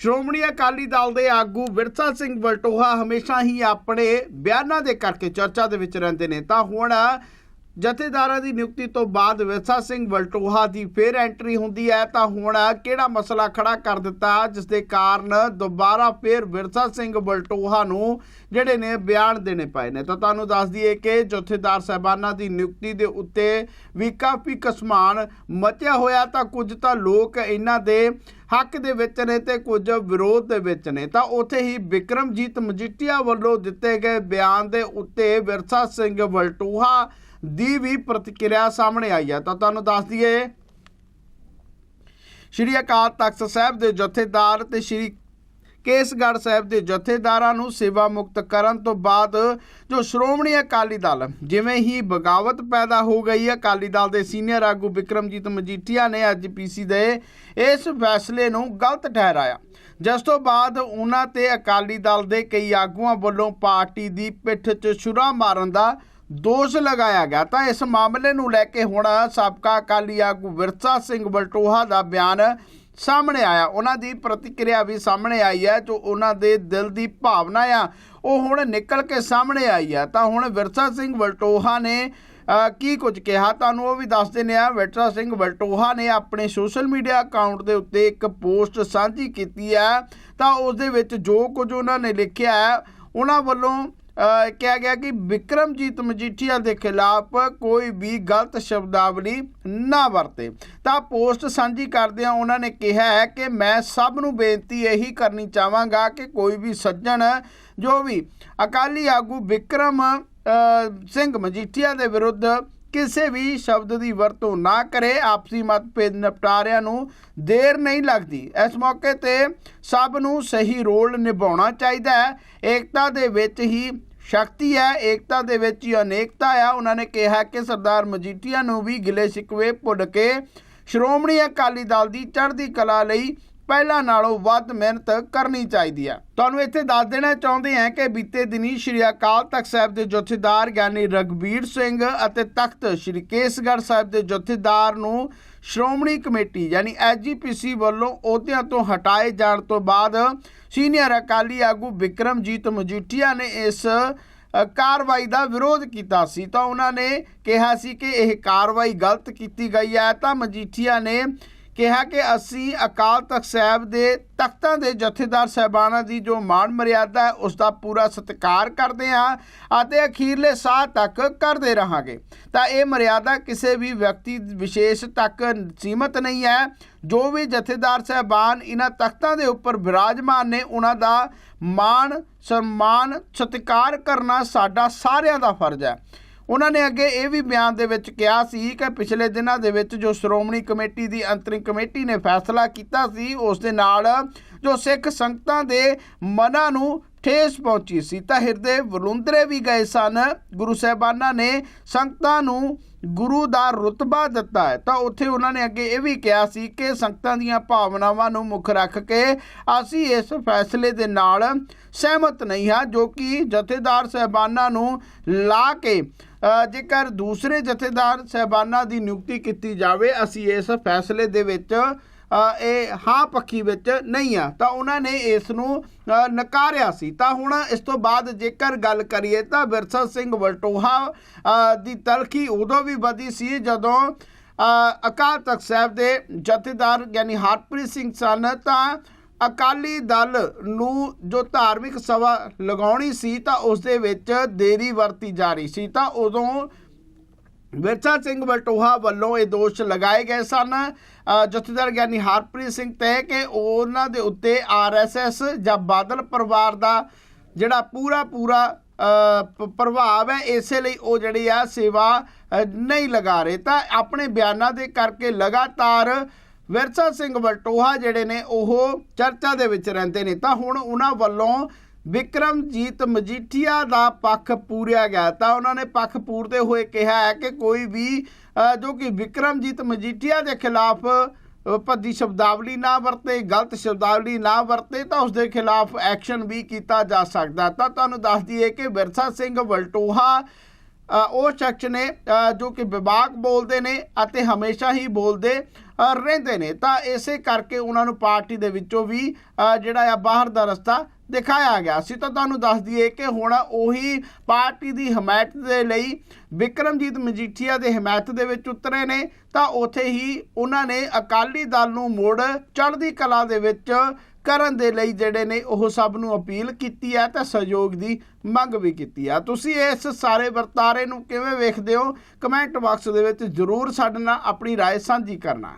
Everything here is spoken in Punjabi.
ਸ਼੍ਰੋਮਣੀ ਅਕਾਲੀ ਦਲ ਦੇ ਆਗੂ ਵਿਰਸਾ ਸਿੰਘ ਵਲਟੋਹਾ ਹਮੇਸ਼ਾ ਹੀ ਆਪਣੇ ਬਿਆਨਾਂ ਦੇ ਕਰਕੇ ਚਰਚਾ ਦੇ ਵਿੱਚ ਰਹਿੰਦੇ ਨੇ। ਤਾਂ ਹੁਣ ਜਥੇਦਾਰਾਂ ਦੀ ਨਿਯੁਕਤੀ ਤੋਂ ਬਾਅਦ ਵਿਰਸਾ ਸਿੰਘ ਵਲਟੋਹਾ ਦੀ ਫੇਰ ਐਂਟਰੀ ਹੁੰਦੀ ਹੈ, ਤਾਂ ਹੁਣ ਕਿਹੜਾ ਮਸਲਾ ਖੜਾ ਕਰ ਦਿੱਤਾ ਜਿਸ ਦੇ ਕਾਰਨ ਦੁਬਾਰਾ ਫੇਰ ਵਿਰਸਾ ਸਿੰਘ ਵਲਟੋਹਾ ਨੂੰ ਜਿਹੜੇ ਨੇ ਬਿਆਨ ਦੇਣੇ ਪਏ ਨੇ। ਤਾਂ ਤੁਹਾਨੂੰ ਦੱਸ ਦਈਏ ਕਿ ਜਥੇਦਾਰ ਸਹਿਬਾਨਾਂ ਦੀ ਨਿਯੁਕਤੀ ਦੇ ਉੱਤੇ ਵੀ ਕਾਫੀ ਕਸਮਾਨ ਮਚਿਆ ਹੋਇਆ, ਤਾਂ ਕੁਝ ਤਾਂ ਲੋਕ ਇਹਨਾਂ ਦੇ ਹੱਕ ਦੇ ਵਿੱਚ ਨੇ ਤੇ ਕੁਝ ਵਿਰੋਧ ਦੇ ਵਿੱਚ ਨੇ। ਤਾਂ ਉੱਥੇ ਹੀ ਵਿਕਰਮਜੀਤ ਮਜੀਠੀਆ ਵੱਲੋਂ ਦਿੱਤੇ ਗਏ ਬਿਆਨ ਦੇ ਉੱਤੇ ਵਿਰਸਾ ਸਿੰਘ ਵਲਟੋਹਾ ਦੀ ਵੀ ਪ੍ਰਤੀਕਿਰਿਆ ਸਾਹਮਣੇ ਆਈ ਹੈ। ਤਾਂ ਤੁਹਾਨੂੰ ਦੱਸ ਦਈਏ, ਸ਼੍ਰੀ ਅਕਾਲ ਤਖਤ ਸਾਹਿਬ ਦੇ ਜਥੇਦਾਰ ਤੇ ਸ਼੍ਰੀ ਕੇਸਗੜ੍ਹ ਸਾਹਿਬ ਦੇ ਜਥੇਦਾਰਾਂ ਨੂੰ ਸੇਵਾ ਮੁਕਤ ਕਰਨ ਤੋਂ ਬਾਅਦ ਜੋ ਸ਼੍ਰੋਮਣੀ ਅਕਾਲੀ ਦਲ ਜਿਵੇਂ ਹੀ ਬਗਾਵਤ ਪੈਦਾ ਹੋ ਗਈ ਅਕਾਲੀ ਦਲ ਦੇ ਸੀਨੀਅਰ ਆਗੂ ਵਿਕਰਮਜੀਤ ਮਜੀਠੀਆ ਨੇ ਅੱਜ ਪੀਸੀ ਦੇ ਇਸ ਫੈਸਲੇ ਨੂੰ ਗਲਤ ਠਹਿਰਾਇਆ। ਜਿਸ ਤੋਂ ਬਾਅਦ ਉਹਨਾਂ ਤੇ ਅਕਾਲੀ ਦਲ ਦੇ ਕਈ ਆਗੂਆਂ ਵੱਲੋਂ ਪਾਰਟੀ ਦੀ ਪਿੱਠ 'ਚ ਛੁਰਾ ਮਾਰਨ ਦਾ ਦੋਸ਼ ਲਗਾਇਆ ਗਿਆ ਤਾਂ ਇਸ ਮਾਮਲੇ ਨੂੰ ਲੈ ਕੇ ਹੁਣ ਸਾਬਕਾ ਅਕਾਲੀ ਆਗੂ ਵਿਰਸਾ ਸਿੰਘ ਬਲਟੋਹਾ ਦਾ ਬਿਆਨ ਸਾਹਮਣੇ ਆਇਆ। ਉਹਨਾਂ ਦੀ ਪ੍ਰਤੀਕਿਰਿਆ ਵੀ ਸਾਹਮਣੇ ਆਈ ਹੈ, ਜੋ ਉਹਨਾਂ ਦੇ ਦਿਲ ਦੀ ਭਾਵਨਾ ਆ, ਉਹ ਹੁਣ ਨਿਕਲ ਕੇ ਸਾਹਮਣੇ ਆਈ ਹੈ। ਤਾਂ ਹੁਣ ਵਿਰਸਾ ਸਿੰਘ ਬਲਟੋਹਾ ਨੇ ਕੀ ਕੁਝ ਕਿਹਾ? ਤੁਹਾਨੂੰ ਉਹ ਵੀ ਦੱਸ ਦਿੰਦੇ ਆ ਵਿਰਸਾ ਸਿੰਘ ਬਲਟੋਹਾ ਨੇ ਆਪਣੇ ਸੋਸ਼ਲ ਮੀਡੀਆ ਅਕਾਊਂਟ ਦੇ ਉੱਤੇ ਇੱਕ ਪੋਸਟ ਸਾਂਝੀ ਕੀਤੀ ਹੈ। ਤਾਂ ਉਸ ਦੇ ਵਿੱਚ ਜੋ ਕੁਝ ਉਹਨਾਂ ਨੇ ਲਿਖਿਆ ਹੈ, ਉਹਨਾਂ ਵੱਲੋਂ ਕਿਹਾ ਗਿਆ ਕਿ ਵਿਕਰਮਜੀਤ ਮਜੀਠੀਆ ਦੇ ਖਿਲਾਫ ਕੋਈ ਵੀ ਗਲਤ ਸ਼ਬਦਾਵਲੀ ਨਾ ਵਰਤੇ। ਤਾਂ ਪੋਸਟ ਸਾਂਝੀ ਕਰਦਿਆਂ ਉਹਨਾਂ ਨੇ ਕਿਹਾ ਹੈ ਕਿ ਮੈਂ ਸਭ ਨੂੰ ਬੇਨਤੀ ਇਹੀ ਕਰਨੀ ਚਾਹਾਂਗਾ ਕਿ ਕੋਈ ਵੀ ਸੱਜਣ, ਜੋ ਵੀ ਅਕਾਲੀ ਆਗੂ ਵਿਕਰਮ ਸਿੰਘ ਮਜੀਠੀਆ ਦੇ ਵਿਰੁੱਧ ਕਿਸੇ ਵੀ ਸ਼ਬਦ ਦੀ ਵਰਤੋਂ ਨਾ ਕਰੇ, ਆਪਸੀ ਮਤਭੇਦ ਨਿਪਟਾਰਿਆਂ ਨੂੰ ਦੇਰ ਨਹੀਂ ਲੱਗਦੀ। ਇਸ ਮੌਕੇ ਤੇ ਸਭ ਨੂੰ ਸਹੀ ਰੋਲ ਨਿਭਾਉਣਾ ਚਾਹੀਦਾ ਹੈ। ਏਕਤਾ ਦੇ ਵਿੱਚ ਹੀ ਸ਼ਕਤੀ ਹੈ, ਏਕਤਾ ਦੇ ਵਿੱਚ ਹੀ ਅਨੇਕਤਾ ਹੈ ਉਹਨਾਂ ਨੇ ਕਿਹਾ ਕਿ ਸਰਦਾਰ ਮਜੀਠੀਆ ਨੂੰ ਵੀ ਗਿਲੇ ਸ਼ਿਕਵੇ ਭੁੱਲ ਕੇ ਸ਼੍ਰੋਮਣੀ ਅਕਾਲੀ ਦਲ ਦੀ ਚੜ੍ਹਦੀ ਕਲਾ ਲਈ ਪਹਿਲਾਂ ਨਾਲੋਂ ਵੱਧ ਮਿਹਨਤ ਕਰਨੀ ਚਾਹੀਦੀ ਹੈ। ਤੁਹਾਨੂੰ ਇੱਥੇ ਦੱਸ ਦੇਣਾ ਚਾਹੁੰਦੇ ਹਾਂ ਕਿ ਬੀਤੇ ਦਿਨੀ ਸ਼੍ਰੀ ਅਕਾਲ ਤਖਤ ਸਾਹਿਬ ਦੇ ਜਥੇਦਾਰ ਗਿਆਨੀ ਰਗਵੀਰ ਸਿੰਘ ਅਤੇ ਤਖਤ ਸ਼੍ਰੀ ਕੇਸਗੜ੍ਹ ਸਾਹਿਬ ਦੇ ਜਥੇਦਾਰ ਨੂੰ ਸ਼੍ਰੋਮਣੀ ਕਮੇਟੀ ਯਾਨੀ ਐਸਜੀਪੀਸੀ ਵੱਲੋਂ ਅਹੁਦਿਆਂ ਤੋਂ ਹਟਾਏ ਜਾਣ ਤੋਂ ਬਾਅਦ ਸੀਨੀਅਰ ਅਕਾਲੀ ਆਗੂ ਵਿਕਰਮਜੀਤ ਮਜੀਠੀਆ ਨੇ ਇਸ ਕਾਰਵਾਈ ਦਾ ਵਿਰੋਧ ਕੀਤਾ ਸੀ। ਤਾਂ ਉਹਨਾਂ ਨੇ ਕਿਹਾ ਸੀ ਕਿ ਇਹ ਕਾਰਵਾਈ ਗਲਤ ਕੀਤੀ ਗਈ ਹੈ। ਤਾਂ ਮਜੀਠੀਆ ਨੇ ਕਿਹਾ ਕਿ ਅਸੀਂ ਅਕਾਲ ਤਖਤ ਸਾਹਿਬ ਦੇ ਤਖਤਾਂ ਦੇ ਜਥੇਦਾਰ ਸਹਿਬਾਨਾਂ ਦੀ ਜੋ ਮਾਣ ਮਰਿਆਦਾ ਹੈ ਉਸ ਦਾ ਪੂਰਾ ਸਤਿਕਾਰ ਕਰਦੇ ਹਾਂ ਅਤੇ ਅਖੀਰਲੇ ਸਾਹ ਤੱਕ ਕਰਦੇ ਰਹਾਂਗੇ। ਤਾਂ ਇਹ ਮਰਿਆਦਾ ਕਿਸੇ ਵੀ ਵਿਅਕਤੀ ਵਿਸ਼ੇਸ਼ ਤੱਕ ਸੀਮਤ ਨਹੀਂ ਹੈ। ਜੋ ਵੀ ਜਥੇਦਾਰ ਸਹਿਬਾਨ ਇਹਨਾਂ ਤਖਤਾਂ ਦੇ ਉੱਪਰ ਵਿਰਾਜਮਾਨ ਨੇ, ਉਹਨਾਂ ਦਾ ਮਾਣ, ਸਨਮਾਨ, ਸਤਿਕਾਰ ਕਰਨਾ ਸਾਡਾ ਸਾਰਿਆਂ ਦਾ ਫਰਜ਼ ਹੈ। ਉਹਨਾਂ ਨੇ ਅੱਗੇ ਇਹ ਵੀ ਬਿਆਨ ਦੇ ਵਿੱਚ ਕਿਹਾ ਸੀ ਕਿ ਪਿਛਲੇ ਦਿਨਾਂ ਦੇ ਵਿੱਚ ਜੋ ਸ਼੍ਰੋਮਣੀ ਕਮੇਟੀ ਦੀ ਅੰਤਰਿਮ ਕਮੇਟੀ ਨੇ ਫੈਸਲਾ ਕੀਤਾ ਸੀ, ਉਸ ਦੇ ਨਾਲ ਜੋ ਸਿੱਖ ਸੰਗਤਾਂ ਦੇ ਮਨਾਂ ਨੂੰ ਠੇਸ ਪਹੁੰਚੀ ਸੀ, ਤਾਂ ਹਿਰਦੇ ਵਲੁੰਦਰੇ ਵੀ ਗਏ ਸਨ। ਗੁਰੂ ਸਾਹਿਬਾਨਾਂ ਨੇ ਸੰਗਤਾਂ ਨੂੰ ਗੁਰੂ ਦਾ ਰੁਤਬਾ ਦਿੱਤਾ ਹੈ। ਤਾਂ ਉੱਥੇ ਉਹਨਾਂ ਨੇ ਅੱਗੇ ਇਹ ਵੀ ਕਿਹਾ ਸੀ ਕਿ ਸੰਗਤਾਂ ਦੀਆਂ ਭਾਵਨਾਵਾਂ ਨੂੰ ਮੁੱਖ ਰੱਖ ਕੇ ਅਸੀਂ ਇਸ ਫੈਸਲੇ ਦੇ ਨਾਲ ਸਹਿਮਤ ਨਹੀਂ ਹਾਂ, ਜੋ ਕਿ ਜਥੇਦਾਰ ਸਹਿਬਾਨਾਂ ਨੂੰ ਲਾ ਕੇ ਜੇਕਰ ਦੂਸਰੇ ਜਥੇਦਾਰ ਸਹਿਬਾਨਾਂ ਦੀ ਨਿਯੁਕਤੀ ਕੀਤੀ ਜਾਵੇ, ਅਸੀਂ ਇਸ ਫੈਸਲੇ ਦੇ ਵਿੱਚ ਇਹ ਹਾਂ ਪੱਖੀ ਵਿੱਚ ਨਹੀਂ ਆ। ਤਾਂ ਉਹਨਾਂ ਨੇ ਇਸ ਨੂੰ ਨਕਾਰਿਆ ਸੀ। ਤਾਂ ਹੁਣ ਇਸ ਤੋਂ ਬਾਅਦ ਜੇਕਰ ਗੱਲ ਕਰੀਏ ਤਾਂ ਵਿਰਸਾ ਸਿੰਘ ਵਲਟੋਹਾ ਦੀ ਤਲਖੀ ਉਦੋਂ ਵੀ ਵਧੀ ਸੀ ਜਦੋਂ ਅਕਾਲ ਤਖਤ ਸਾਹਿਬ ਦੇ ਜਥੇਦਾਰ ਯਾਨੀ ਹਰਪ੍ਰੀਤ ਸਿੰਘ ਸਨ। ਤਾਂ ਅਕਾਲੀ ਦਲ ਨੂੰ ਜੋ ਧਾਰਮਿਕ ਸਭਾ ਲਗਾਉਣੀ ਸੀ ਤਾਂ ਉਸ ਦੇ ਵਿੱਚ ਦੇਰੀ ਵਰਤੀ ਜਾ ਰਹੀ ਸੀ ਤਾਂ ਉਦੋਂ ਵਿਰਸਾ ਸਿੰਘ ਬਲਟੋਹਾ ਵੱਲੋਂ ਇਹ ਦੋਸ਼ ਲਗਾਏ ਗਏ ਸਨ। ਜਥੇਦਾਰ ਗਿਆਨੀ ਹਰਪ੍ਰੀਤ ਸਿੰਘ ਤੇ ਕਿ ਉਹਨਾਂ ਦੇ ਉੱਤੇ ਆਰਐਸਐਸ ਜਾਂ ਬਾਦਲ ਪਰਿਵਾਰ ਦਾ ਜਿਹੜਾ ਪੂਰਾ ਪੂਰਾ ਪ੍ਰਭਾਵ ਹੈ, ਇਸੇ ਲਈ ਉਹ ਜਿਹੜੀ ਆ ਸੇਵਾ ਨਹੀਂ ਲਗਾ ਰਹੇ। ਤਾਂ ਆਪਣੇ ਬਿਆਨਾਂ ਦੇ ਕਰਕੇ ਲਗਾਤਾਰ ਵਿਰਸਾ ਸਿੰਘ ਵਲਟੋਹਾ ਜਿਹੜੇ ਨੇ ਉਹ ਚਰਚਾ ਦੇ ਵਿੱਚ ਰਹਿੰਦੇ ਨੇ। ਤਾਂ ਹੁਣ ਉਹਨਾਂ ਵੱਲੋਂ ਵਿਕਰਮਜੀਤ ਮਜੀਠੀਆ ਦਾ ਪੱਖ ਪੂਰਿਆ ਗਿਆ। ਤਾਂ ਉਹਨਾਂ ਨੇ ਪੱਖ ਪੂਰਦੇ ਹੋਏ ਕਿਹਾ ਹੈ ਕਿ ਕੋਈ ਵੀ ਜੋ ਕਿ ਵਿਕਰਮਜੀਤ ਮਜੀਠੀਆ ਦੇ ਖਿਲਾਫ ਅ, ਭੱਦੀ ਸ਼ਬਦਾਵਲੀ ਨਾ ਵਰਤੇ ਗਲਤ ਸ਼ਬਦਾਵਲੀ ਨਾ ਵਰਤੇ ਤਾਂ ਉਸ ਦੇ ਖਿਲਾਫ ਐਕਸ਼ਨ ਵੀ ਕੀਤਾ ਜਾ ਸਕਦਾ। ਤਾਂ ਤੁਹਾਨੂੰ ਦੱਸ ਦਈਏ ਕਿ ਵਿਰਸਾ ਸਿੰਘ ਵਲਟੋਹਾ ਉਹ ਸ਼ਖਸ ਨੇ ਜੋ ਕਿ ਵਿਭਾਗ ਬੋਲਦੇ ਨੇ ਅਤੇ ਹਮੇਸ਼ਾ ਹੀ ਬੋਲਦੇ ਰਹਿੰਦੇ ਨੇ। ਤਾਂ ਇਸੇ ਕਰਕੇ ਉਹਨਾਂ ਨੂੰ ਪਾਰਟੀ ਦੇ ਵਿੱਚੋਂ ਵੀ ਜਿਹੜਾ ਆ ਬਾਹਰ ਦਾ ਰਸਤਾ ਦਿਖਾਇਆ ਗਿਆ। ਸੀ ਤਾਂ ਤੁਹਾਨੂੰ ਦੱਸ ਦਈਏ ਕਿ ਹੁਣ ਉਹੀ ਪਾਰਟੀ ਦੀ ਹਮਾਇਤ ਦੇ ਲਈ ਵਿਕਰਮਜੀਤ ਮਜੀਠੀਆ ਦੇ ਹਮਾਇਤ ਦੇ ਵਿੱਚ ਉਤਰੇ ਨੇ। ਤਾਂ ਉੱਥੇ ਹੀ ਉਹਨਾਂ ਨੇ ਅਕਾਲੀ ਦਲ ਨੂੰ ਮੋੜ ਚੜ੍ਹਦੀ ਕਲਾ ਦੇ ਵਿੱਚ ਕਰਨ ਦੇ ਲਈ ਜਿਹੜੇ ਨੇ ਉਹ ਸਭ ਨੂੰ ਅਪੀਲ ਕੀਤੀ ਹੈ ਤੇ ਸਹਿਯੋਗ ਦੀ ਮੰਗ ਵੀ ਕੀਤੀ ਹੈ ਤੁਸੀਂ ਇਸ ਸਾਰੇ ਵਰਤਾਰੇ ਨੂੰ ਕਿਵੇਂ ਵੇਖਦੇ ਹੋ ਕਮੈਂਟ ਬਾਕਸ ਦੇ ਵਿੱਚ ਜ਼ਰੂਰ ਸਾਡੇ ਨਾਲ ਆਪਣੀ رائے ਸਾਂਝੀ ਕਰਨਾ